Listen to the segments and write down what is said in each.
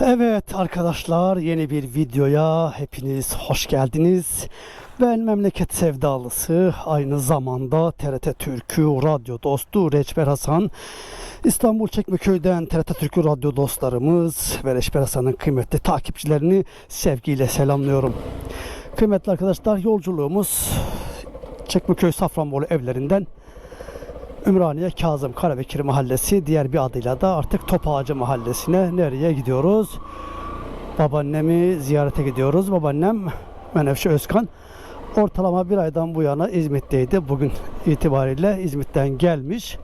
Evet arkadaşlar yeni bir videoya hepiniz hoş geldiniz. Ben memleket sevdalısı aynı zamanda TRT Türkü radyo dostu Reçber Hasan. İstanbul Çekmeköy'den TRT Türkü radyo dostlarımız ve Reçber Hasan'ın kıymetli takipçilerini sevgiyle selamlıyorum. Kıymetli arkadaşlar yolculuğumuz Çekmeköy Safranbolu evlerinden Ümraniye Kazım Karabekir Mahallesi diğer bir adıyla da artık Top Mahallesi'ne nereye gidiyoruz? Babaannemi ziyarete gidiyoruz. Babaannem Menevşe Özkan ortalama bir aydan bu yana İzmit'teydi. Bugün itibariyle İzmit'ten gelmiş.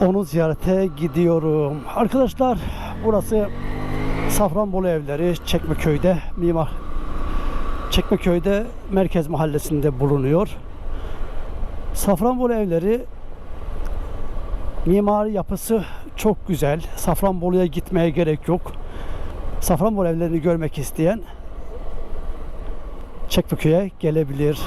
Onu ziyarete gidiyorum. Arkadaşlar burası Safranbolu evleri Çekmeköy'de mimar Çekmeköy'de merkez mahallesinde bulunuyor. Safranbolu evleri mimari yapısı çok güzel. Safranbolu'ya gitmeye gerek yok. Safranbolu evlerini görmek isteyen Çekmeköy'e gelebilir.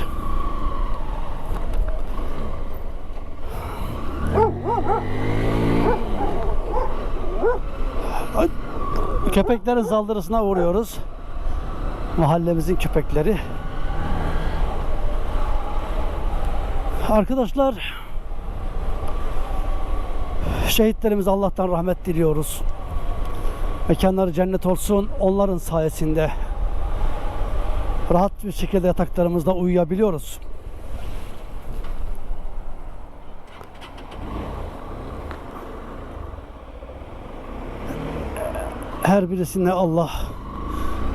Köpeklerin saldırısına uğruyoruz. Mahallemizin köpekleri. Arkadaşlar şehitlerimize Allah'tan rahmet diliyoruz. Mekanları cennet olsun. Onların sayesinde rahat bir şekilde yataklarımızda uyuyabiliyoruz. Her birisine Allah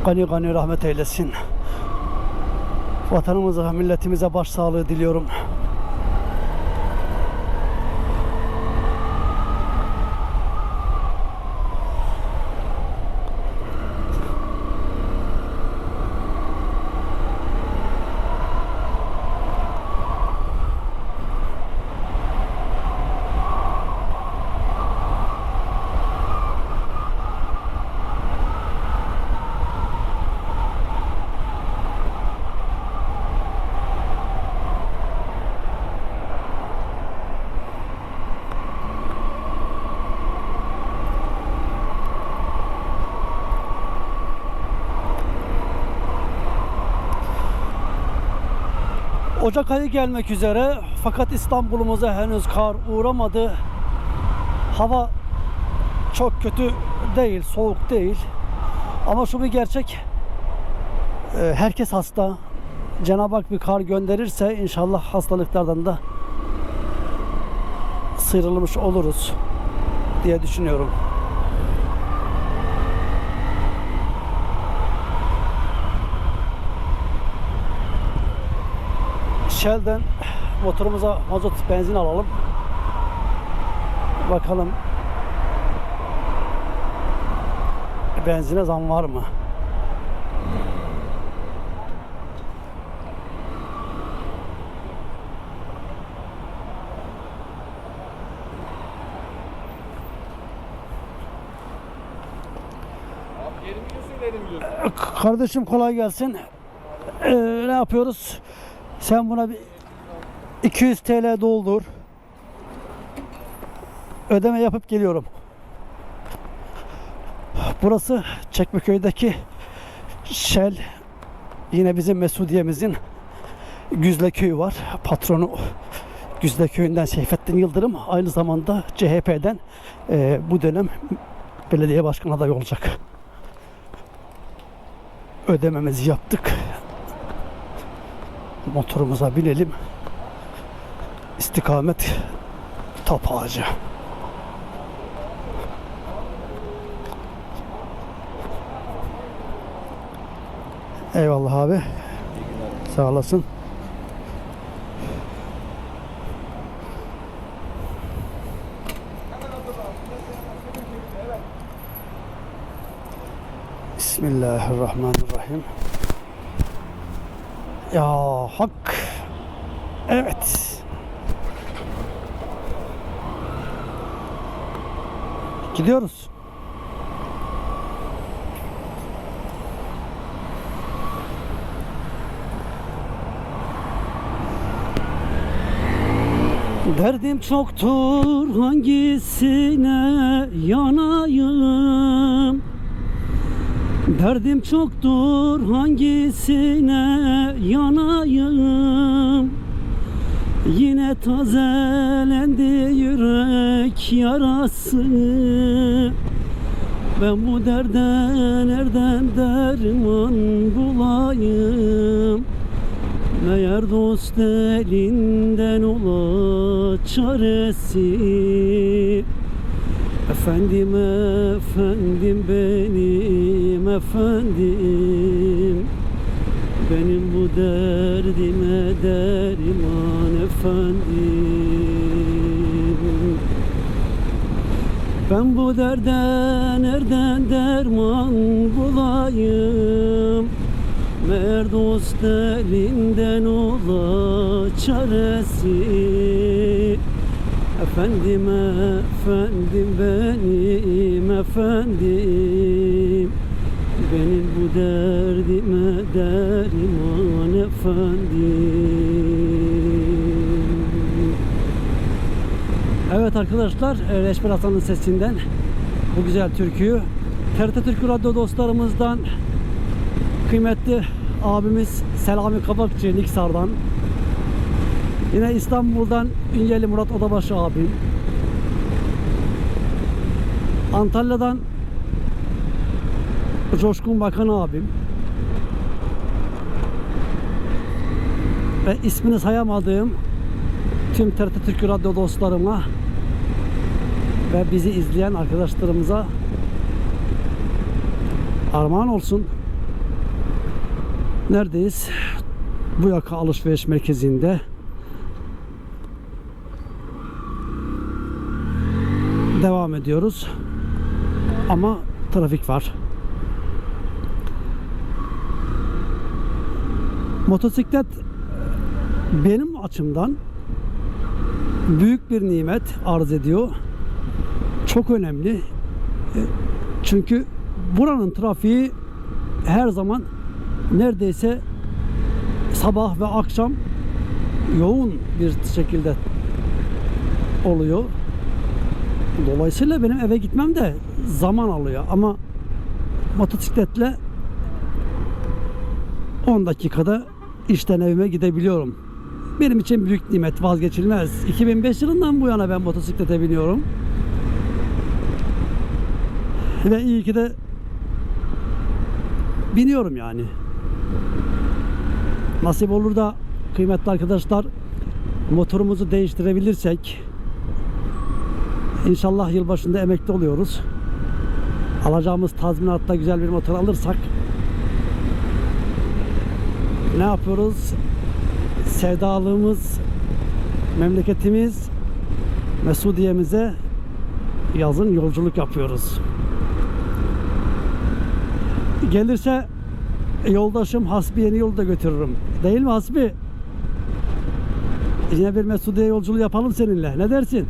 gani gani rahmet eylesin. Vatanımıza, milletimize başsağlığı diliyorum. Ocak ayı gelmek üzere fakat İstanbul'umuza henüz kar uğramadı. Hava çok kötü değil, soğuk değil. Ama şu bir gerçek. e, Herkes hasta. Cenab-ı Hak bir kar gönderirse inşallah hastalıklardan da sıyrılmış oluruz diye düşünüyorum. Shell'den motorumuza mazot benzin alalım. Bakalım benzine zam var mı? Kardeşim kolay gelsin. Ee, ne yapıyoruz? Sen buna bir 200 TL doldur. Ödeme yapıp geliyorum. Burası Çekmeköy'deki Shell. Yine bizim Mesudiye'mizin Güzle Köyü var. Patronu Güzle Köyü'nden Seyfettin Yıldırım. Aynı zamanda CHP'den e, bu dönem belediye başkanı adayı olacak ödememizi yaptık. Motorumuza binelim. İstikamet top ağacı. Eyvallah abi. Sağ olasın. Bismillahirrahmanirrahim. Ya hak. Evet. Gidiyoruz. Derdim çoktur hangisine yanayım Derdim çoktur hangisine yanayım? Yine tazelendi yürek yarası. Ben bu derde nereden derman bulayım? Meğer dost elinden ola çaresi Efendim efendim benim efendim. Benim bu derdime derman efendim. Ben bu derde nereden derman bulayım? Meğer dost elinden ola çaresi Efendim efendim benim efendim. Benim bu derdime derman efendim. Evet arkadaşlar e, Reşber Hasan'ın sesinden bu güzel türküyü TRT Türkü Radyo dostlarımızdan kıymetli abimiz Selami Kabakçı Niksar'dan Yine İstanbul'dan Ünyeli Murat Odabaşı abim. Antalya'dan Coşkun Bakan abim. Ve ismini sayamadığım tüm TRT Türkü Radyo dostlarıma ve bizi izleyen arkadaşlarımıza armağan olsun. Neredeyiz? Bu yaka alışveriş merkezinde. Ediyoruz. Ama trafik var. Motosiklet benim açımdan büyük bir nimet arz ediyor. Çok önemli. Çünkü buranın trafiği her zaman neredeyse sabah ve akşam yoğun bir şekilde oluyor. Dolayısıyla benim eve gitmem de zaman alıyor ama motosikletle 10 dakikada işten evime gidebiliyorum. Benim için büyük nimet vazgeçilmez. 2005 yılından bu yana ben motosiklete biniyorum. Ve iyi ki de biniyorum yani. Nasip olur da kıymetli arkadaşlar motorumuzu değiştirebilirsek İnşallah yılbaşında emekli oluyoruz. Alacağımız tazminatta güzel bir motor alırsak ne yapıyoruz? Sevdalığımız, memleketimiz, Mesudiye'mize yazın yolculuk yapıyoruz. Gelirse yoldaşım Hasbi yeni yolda götürürüm. Değil mi Hasbi? Yine bir Mesudiye yolculuğu yapalım seninle. Ne dersin?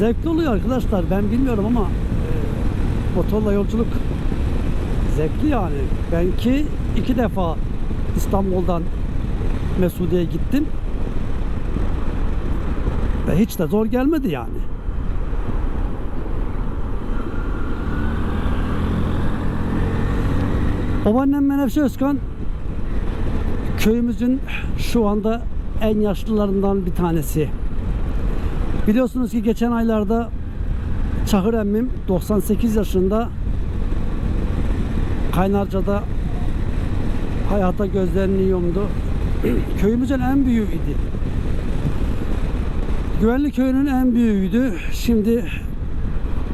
Zevkli oluyor arkadaşlar. Ben bilmiyorum ama e, motorla yolculuk zevkli yani. Ben ki iki defa İstanbul'dan Mesudiye'ye gittim. Ve hiç de zor gelmedi yani. Babaannem Menevşe Özkan köyümüzün şu anda en yaşlılarından bir tanesi. Biliyorsunuz ki geçen aylarda Çahır emmim 98 yaşında Kaynarca'da hayata gözlerini yumdu. Köyümüzün en büyüğüydü. Güvenli köyünün en büyüğüydü. Şimdi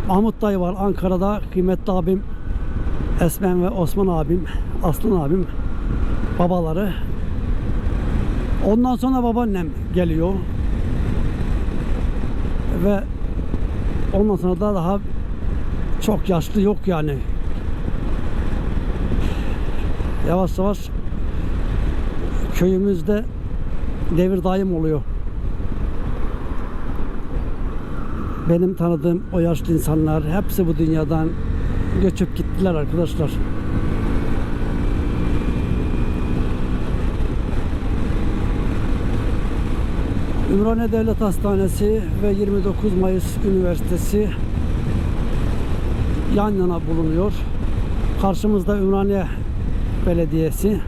Mahmut dayı var Ankara'da. Kıymetli abim Esmen ve Osman abim, Aslan abim babaları. Ondan sonra babaannem geliyor ve ondan sonra da daha çok yaşlı yok yani. Yavaş yavaş köyümüzde devir daim oluyor. Benim tanıdığım o yaşlı insanlar hepsi bu dünyadan göçüp gittiler arkadaşlar. Ümraniye Devlet Hastanesi ve 29 Mayıs Üniversitesi yan yana bulunuyor. Karşımızda Ümraniye Belediyesi.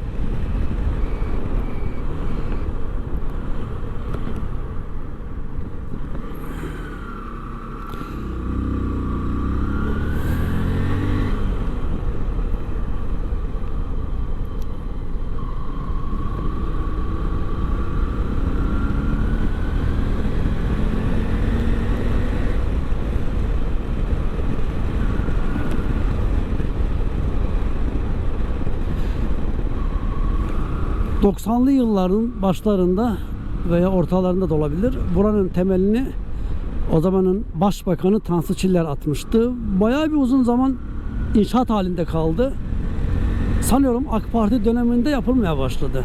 ...90'lı yılların başlarında veya ortalarında da olabilir. Buranın temelini o zamanın başbakanı Tansu Çiller atmıştı. Bayağı bir uzun zaman inşaat halinde kaldı. Sanıyorum AK Parti döneminde yapılmaya başladı.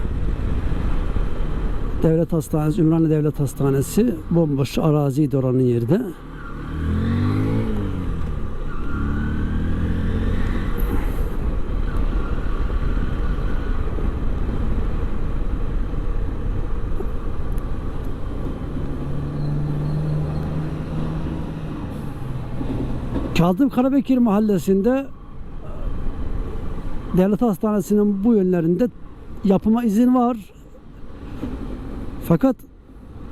Devlet Hastanesi, Ümraniye Devlet Hastanesi bomboş araziydi oranın yerde. Kazım Karabekir mahallesinde devlet hastanesinin bu yönlerinde yapıma izin var. Fakat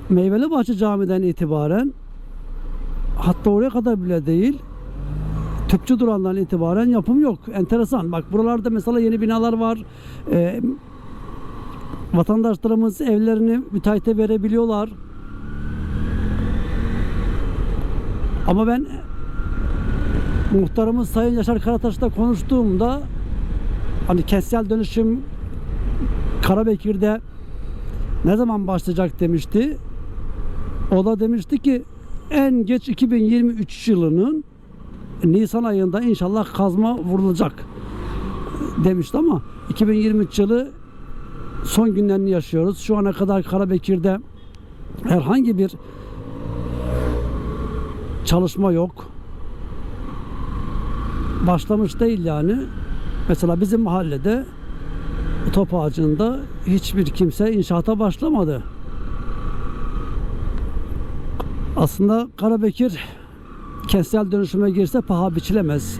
Meyveli Bahçe Camii'den itibaren hatta oraya kadar bile değil Tüpçü Duran'dan itibaren yapım yok. Enteresan. Bak buralarda mesela yeni binalar var. Ee, vatandaşlarımız evlerini müteahhite verebiliyorlar. Ama ben muhtarımız Sayın Yaşar Karataş'la konuştuğumda hani kentsel dönüşüm Karabekir'de ne zaman başlayacak demişti. O da demişti ki en geç 2023 yılının Nisan ayında inşallah kazma vurulacak demişti ama 2023 yılı son günlerini yaşıyoruz. Şu ana kadar Karabekir'de herhangi bir çalışma yok başlamış değil yani. Mesela bizim mahallede top ağacında hiçbir kimse inşaata başlamadı. Aslında Karabekir kentsel dönüşüme girse paha biçilemez.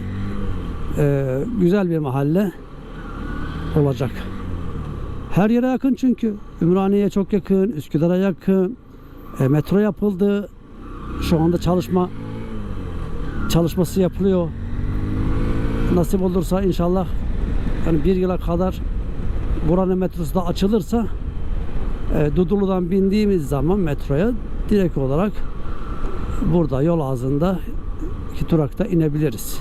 Ee, güzel bir mahalle olacak. Her yere yakın çünkü. Ümraniye'ye çok yakın, Üsküdar'a yakın. E, metro yapıldı. Şu anda çalışma çalışması yapılıyor nasip olursa inşallah yani bir yıla kadar buranın metrosu da açılırsa e, Dudullu'dan bindiğimiz zaman metroya direkt olarak burada yol ağzında iki durakta inebiliriz.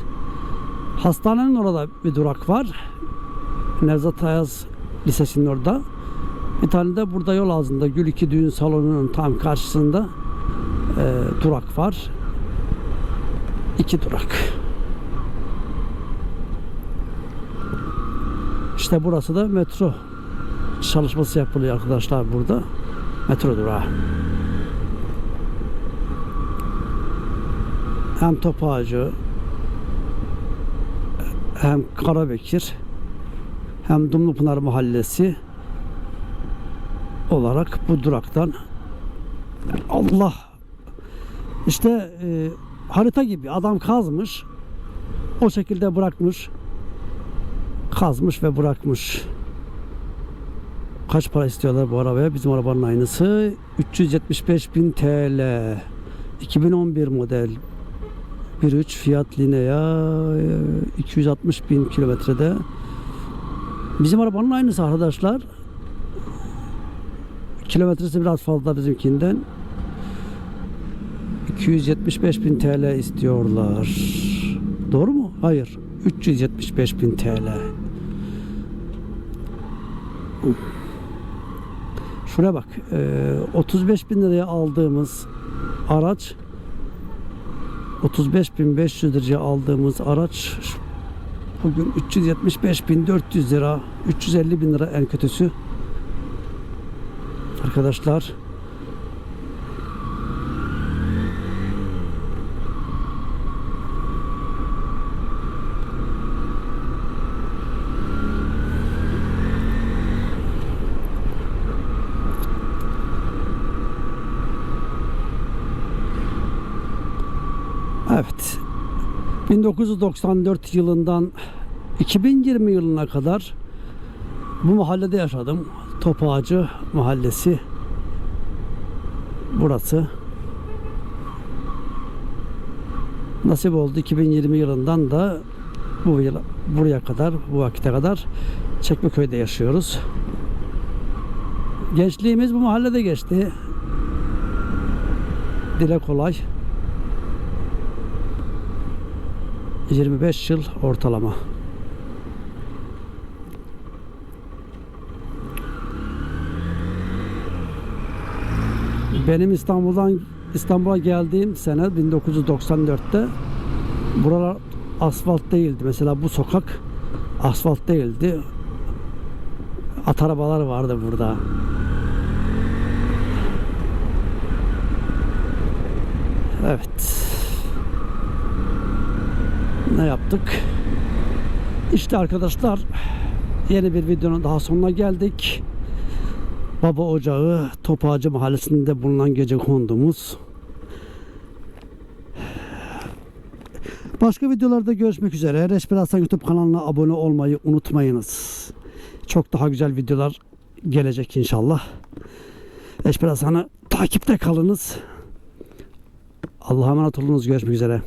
Hastanenin orada bir durak var. Nevzat Ayaz Lisesi'nin orada. Bir tane de burada yol ağzında Gül 2 düğün salonunun tam karşısında e, durak var. İki durak. İşte burası da metro çalışması yapılıyor arkadaşlar burada. Metro durağı. Hem Topağacı hem Karabekir hem Dumlupınar Mahallesi olarak bu duraktan Allah işte e, harita gibi adam kazmış o şekilde bırakmış kazmış ve bırakmış. Kaç para istiyorlar bu arabaya? Bizim arabanın aynısı 375 bin TL. 2011 model 1.3 Fiat Linea 260 bin kilometrede. Bizim arabanın aynısı arkadaşlar. Kilometresi biraz fazla bizimkinden. 275 bin TL istiyorlar. Doğru mu? Hayır. 375 bin TL. Şuraya bak. e, 35 bin liraya aldığımız araç 35.500 liraya aldığımız araç bugün 375.400 lira 350 bin lira en kötüsü arkadaşlar Evet. 1994 yılından 2020 yılına kadar bu mahallede yaşadım. Topağacı Mahallesi. Burası. Nasip oldu 2020 yılından da bu yıl buraya kadar, bu vakite kadar Çekmeköy'de yaşıyoruz. Gençliğimiz bu mahallede geçti. Dile kolay. 25 yıl ortalama. Benim İstanbul'dan İstanbul'a geldiğim sene 1994'te buralar asfalt değildi. Mesela bu sokak asfalt değildi. At arabalar vardı burada. Evet. Ne yaptık? İşte arkadaşlar yeni bir videonun daha sonuna geldik. Baba Ocağı Topağacı Mahallesi'nde bulunan gece kondumuz. Başka videolarda görüşmek üzere. Reşber Hasan YouTube kanalına abone olmayı unutmayınız. Çok daha güzel videolar gelecek inşallah. Reşber Hasan'ı takipte kalınız. Allah'a emanet olunuz. Görüşmek üzere.